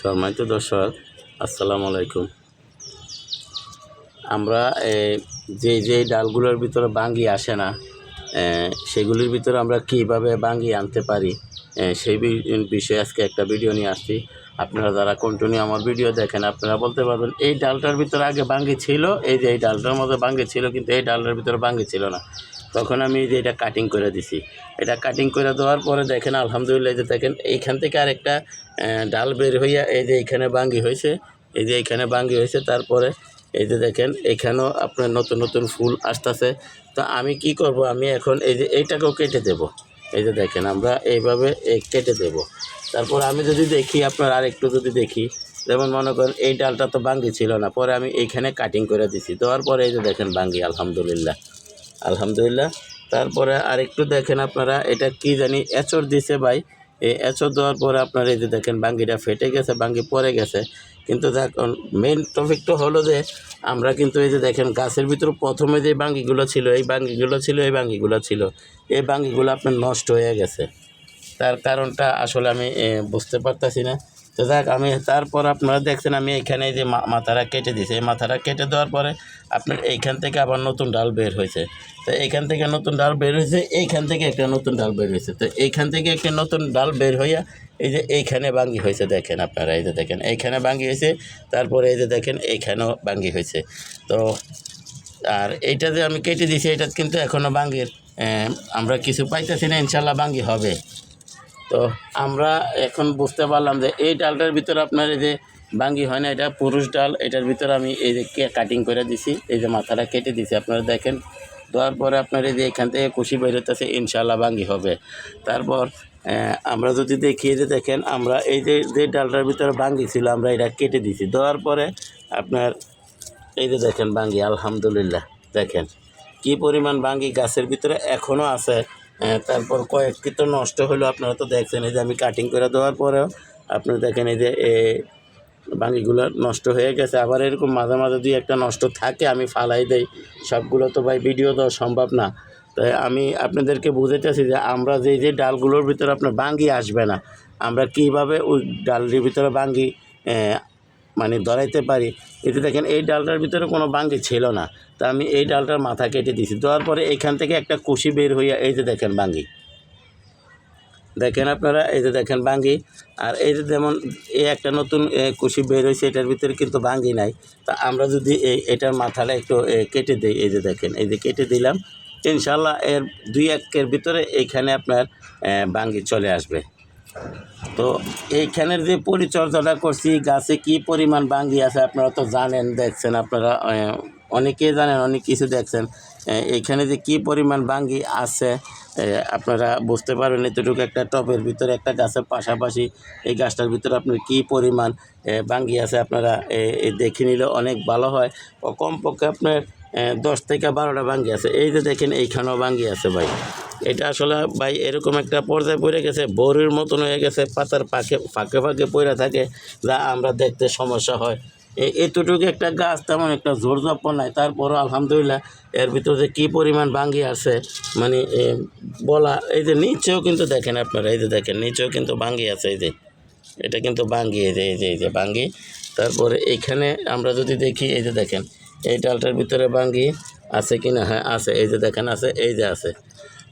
সম্মানিত দর্শক, আসসালামু আলাইকুম। আমরা যে যে ডালগুলোর ভিতরে বাঙ্গি আসে না সেগুলির ভিতরে আমরা কীভাবে বাঙ্গি আনতে পারি সেই বিষয়ে আজকে একটা ভিডিও নিয়ে আসছি। আপনারা যারা কন্টিনিউ আমার ভিডিও দেখেন, আপনারা বলতে পারবেন, এই ডালটার ভিতরে আগে বাঙ্গি ছিল, এই যে এই ডালটার মধ্যে বাঙ্গি ছিল, কিন্তু এই ডালটার ভিতরে বাঙ্গি ছিল না। তখন আমি যে এটা কাটিং করে দিছি। এটা কাটিং করে দেওয়ার পরে দেখেন আলহামদুলিল্লাহ যে দেখেন এইখান থেকে আরেকটা আহ, ডাল বের হইয়া এই যে এইখানে বাঙ্গি হয়েছে। এই যে এইখানে বাঙ্গি হয়েছে তারপরে এই যে দেখেন এখানেও আপনার নতুন নতুন ফুল আসতেছে। তো আমি কি করব আমি এখন এই যে এইটাকেও কেটে দেব। এই যে দেখেন আমরা এইভাবে এই কেটে দেব। তারপর আমি যদি দেখি আপনার আরেকটু যদি দেখি যেমন মনে করেন এই ডালটা তো বাঙ্গি ছিল না পরে আমি এইখানে কাটিং করে দিছি। দেওয়ার পরে এই যে দেখেন বাঙ্গি আলহামদুলিল্লাহ। আলহামদুলিল্লাহ। তারপরে আরেকটু দেখেন আপনারা, এটা কি জানি এচর দিছে ভাই। এই এচর দেওয়ার পরে আপনারা এই যে দেখেন বাঙ্গিটা ফেটে গেছে, বাঙ্গি পড়ে গেছে। কিন্তু দেখুন মেন টপিকটা হলো যে, আমরা কিন্তু এই যে দেখেন গাছের ভিতরে প্রথমে যে বাঙ্গিগুলো ছিল, এই বাঙ্গিগুলো ছিল, এই বাঙ্গিগুলো ছিল। এই বাঙ্গিগুলো আপনার নষ্ট হয়ে গেছে। তার কারণটা আসলে আমি বুঝতে পারতাছি না। তো যাক আমি তারপর আপনারা দেখছেন, আমি এখানে যে মাথাটা কেটে দিয়েছি। এই মাথাটা কেটে দেওয়ার পরে আপনার এইখান থেকে আবার নতুন ডাল বের হয়েছে। তো এইখান থেকে নতুন ডাল বের হয়েছে, এইখান থেকে একটা নতুন ডাল বের হয়েছে। তো এইখান থেকে একটা নতুন ডাল বের হইয়া এই যে এইখানে বাঙ্গি হয়েছে, দেখেন আপনারা, এই যে দেখেন, এইখানে বাঙ্গি হয়েছে, তারপরে এই যে দেখেন, এইখানেও বাঙ্গি হয়েছে। তো আর এইটা যে আমি কেটে দিয়েছি এটা কিন্তু এখনও বাঙ্গির আমরা কিছু পাইতেছি না, ইনশাল্লাহ বাঙ্গি হবে। তো আমরা এখন বুঝতে পারলাম যে এই ডালটার ভিতরে আপনার এই যে বাঙ্গি হয় না, এটা পুরুষ ডাল, এটার ভিতরে আমি এই যে কাটিং করে দিছি, এই যে মাথাটা কেটে দিছি, আপনারা দেখেন। দেওয়ার পরে আপনার এই যে এখান থেকে কুশি বেরোতেছে ইনশাল্লাহ বাঙ্গি হবে। তারপর আমরা যদি দেখি যে দেখেন, আমরা এই যে যে ডালটার ভিতরে বাঙ্গি ছিল, আমরা এটা কেটে দিছি। দেওয়ার পরে আপনার, এই যে দেখেন বাঙ্গি আলহামদুলিল্লাহ, দেখেন। কি পরিমাণ বাঙ্গি গাছের ভিতরে এখনও আছে তারপর কয়েকটি তো নষ্ট হলো আপনারা তো দেখছেন এই যে আমি কাটিং করে দেওয়ার পরেও আপনারা দেখেন এই যে এ, বাঙ্গিগুলো নষ্ট হয়ে গেছে। আবার এরকম মাঝে মাঝে দুই একটা নষ্ট থাকে আমি ফালাই দেই। সবগুলো তো ভাই ভিডিও দেওয়া সম্ভব না। তাই আমি আপনাদেরকে বুঝাইতেছি যে আমরা যে যে ডালগুলোর ভিতরে আপনার বাঙ্গি আসবে না আমরা কীভাবে ওই ডালটির ভিতরে বাঙ্গি মানে ধরাইতে পারি। এতে দেখেন, এই ডালটার ভিতরে কোনো বাঙ্গি ছিল না। তা আমি এই ডালটার মাথা কেটে দিয়েছি দেওয়ার পরে এইখান থেকে একটা কুশি বের হইয়া এই যে দেখেন বাঙ্গি। দেখেন আপনারা, এই যে দেখেন বাঙ্গি। আর এই যে যেমন এই একটা নতুন কুশি বের হয়েছে এটার ভিতরে কিন্তু বাঙ্গি নাই। তা আমরা যদি এই, এটার মাথাটা একটু কেটে দিই, এই যে দেখেন, এই যে কেটে দিলাম। ইনশাল্লাহ এর দুই একের ভিতরে এইখানে আপনার বাঙ্গি চলে আসবে। তো এইখানের যে পরিচর্যাটা করছি, গাছে কি পরিমাণ বাঙ্গি আছে আপনারা তো জানেন, দেখছেন আপনারা অনেকেই জানেন, অনেক কিছু দেখছেন। এখানে যে কি পরিমাণ বাঙ্গি আছে আপনারা বুঝতে পারবেন, এতটুকু একটা টবের ভিতরে, একটা গাছের পাশাপাশি এই গাছটার ভিতরে আপনার কি পরিমাণ বাঙ্গি আছে আপনারা দেখে নিলে অনেক ভালো হয়। কমপক্ষে আপনার দশ থেকে বারোটা বাঙ্গি আছে। এই যে দেখেন, এইখানেও বাঙ্গি আছে ভাই। এটা আসলে ভাই এরকম একটা পর্যায়ে পড়ে গেছে, বড়ির মতন হয়ে গেছে, পাতার পাকে, ফাঁকে ফাঁকে পড়ে থাকে, যা আমরা দেখতে সমস্যা হয়। এতটুকু একটা গাছ, তেমন একটা জোর জপ নাই। তারপরও আলহামদুলিল্লাহ এর ভিতরে যে কী পরিমাণ ভাঙ্গি আছে মানে বলা, এই যে নিচেও কিন্তু দেখেন আপনারা, এই যে দেখেন, নিচেও কিন্তু ভাঙ্গি আছে, এই যে। এটা কিন্তু ভাঙ্গি, এই যে এই যে এই যে ভাঙ্গি। তারপরে এইখানে আমরা যদি দেখি, এই যে দেখেন, এই ডালটার ভিতরে ভাঙ্গি আছে কি না হ্যাঁ আছে। এই যে দেখেন, আছে, এই যে আছে।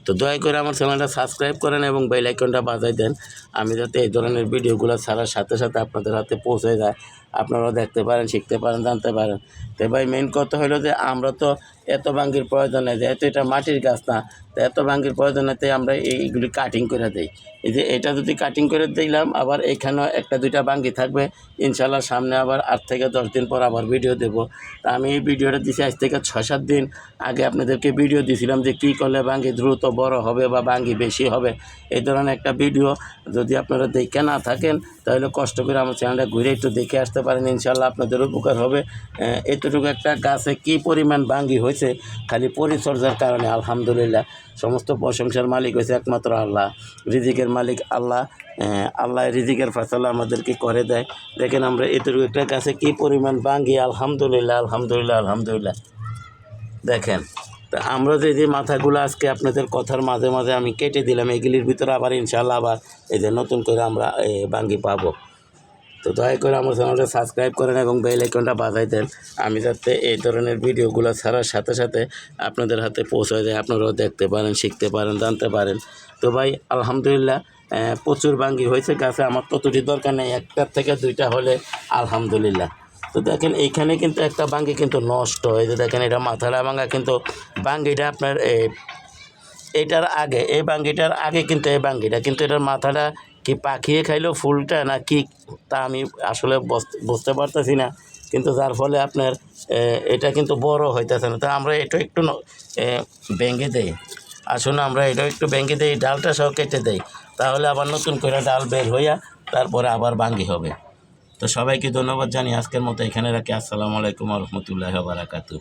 তো দয়া করে আমার চ্যানেলটা সাবস্ক্রাইব করেন এবং বেল আইকনটা বাজাই দেন। আমি যাতে এই ধরনের ভিডিওগুলো ছাড়ার সাথে সাথে আপনাদের হাতে পৌঁছে যায়। আপনারাও দেখতে পারেন, শিখতে পারেন, জানতে পারেন। তো ভাই মেন কথা হলো যে আমরা তো এত ভাঙ্গির প্রয়োজন নেই, যেহেতু এটা মাটির গাছ না, তো এত ভাঙ্গির প্রয়োজন নেই আমরা এইগুলি কাটিং করে দিই। এই যে এটা যদি কাটিং করে দিলাম, আবার এখানেও একটা দুইটা ভাঙ্গি থাকবে ইনশাল্লাহ সামনে আবার আট থেকে দশ দিন পর আবার ভিডিও দেব। তা আমি এই ভিডিওটা দিছি আজ থেকে ছয় সাত দিন। আগে আপনাদেরকে ভিডিও দিয়েছিলাম যে কী করলে ভাঙ্গি দ্রুত বড় হবে বা ভাঙ্গি বেশি হবে, এই ধরনের একটা ভিডিও যদি আপনারা দেখে না থাকেন, তাহলে কষ্ট করে আমার চ্যানেলটা ঘুরে একটু দেখে আসতে পারেন ইনশাল্লাহ আপনাদের উপকার হবে। এতটুকু একটা গাছে কী পরিমাণ ভাঙ্গি হয়েছে খালি পরিচর্যার কারণে, আলহামদুলিল্লাহ। সমস্ত প্রশংসার মালিক হয়েছে একমাত্র আল্লাহ। রিজিকের মালিক আল্লাহ আল্লাহ রিজিকের ফসলা আমাদেরকে করে দেয়। দেখেন আমরা এতটুকু একটা গাছে কী পরিমাণ বাঙ্গি, আলহামদুলিল্লাহ আলহামদুলিল্লাহ আলহামদুলিল্লাহ। দেখেন, তা আমরা যে যে মাথাগুলো আজকে আপনাদের কথার মাঝে মাঝে আমি কেটে দিলাম, এগুলির ভিতরে আবার ইনশাল্লাহ আবার এই যে নতুন করে আমরা বাঙ্গি পাবো। তো দয়া করে আমার চ্যানেলটা সাবস্ক্রাইব করেন এবং বেল আইকনটা বাজাই দেন। আমি যাতে এই ধরনের ভিডিওগুলো ছাড়ার সাথে সাথে আপনাদের হাতে পৌঁছে যায় আপনারাও দেখতে পারেন, শিখতে পারেন, জানতে পারেন। তো ভাই, আলহামদুলিল্লাহ প্রচুর বাঙ্গি হয়েছে গাছে। আমার ততটি দরকার নেই, একটার থেকে দুইটা হলে আলহামদুলিল্লাহ। তো দেখেন, এইখানে কিন্তু একটা বাঙ্গি কিন্তু নষ্ট। হয়ে হয়েছে দেখেন, এটা মাথাটা ভাঙা কিন্তু বাঙ্গিটা আপনার এই এটার আগে, এই বাঙ্গিটার আগে কিন্তু এই বাঙ্গিটা কিন্তু এটার মাথাটা কি পাখিয়ে খাইলো ফুলটা না কি তা আমি আসলে বুঝতে পারতেছি না। কিন্তু যার ফলে আপনার এটা কিন্তু বড় হইতেছে না। তো আমরা এটা একটু ভেঙে দেই। আসুন আমরা এটা একটু ভেঙে দেই, ডালটা সহ কেটে দেই। তাহলে আবার নতুন করে ডাল বের হইয়া তারপরে আবার বাঙ্গি হবে। তো সবাইকে ধন্যবাদ জানি আজকের মতো এখানে রাখি। আসসালামু আলাইকুম রহমতুল্লাহ বারাকাতু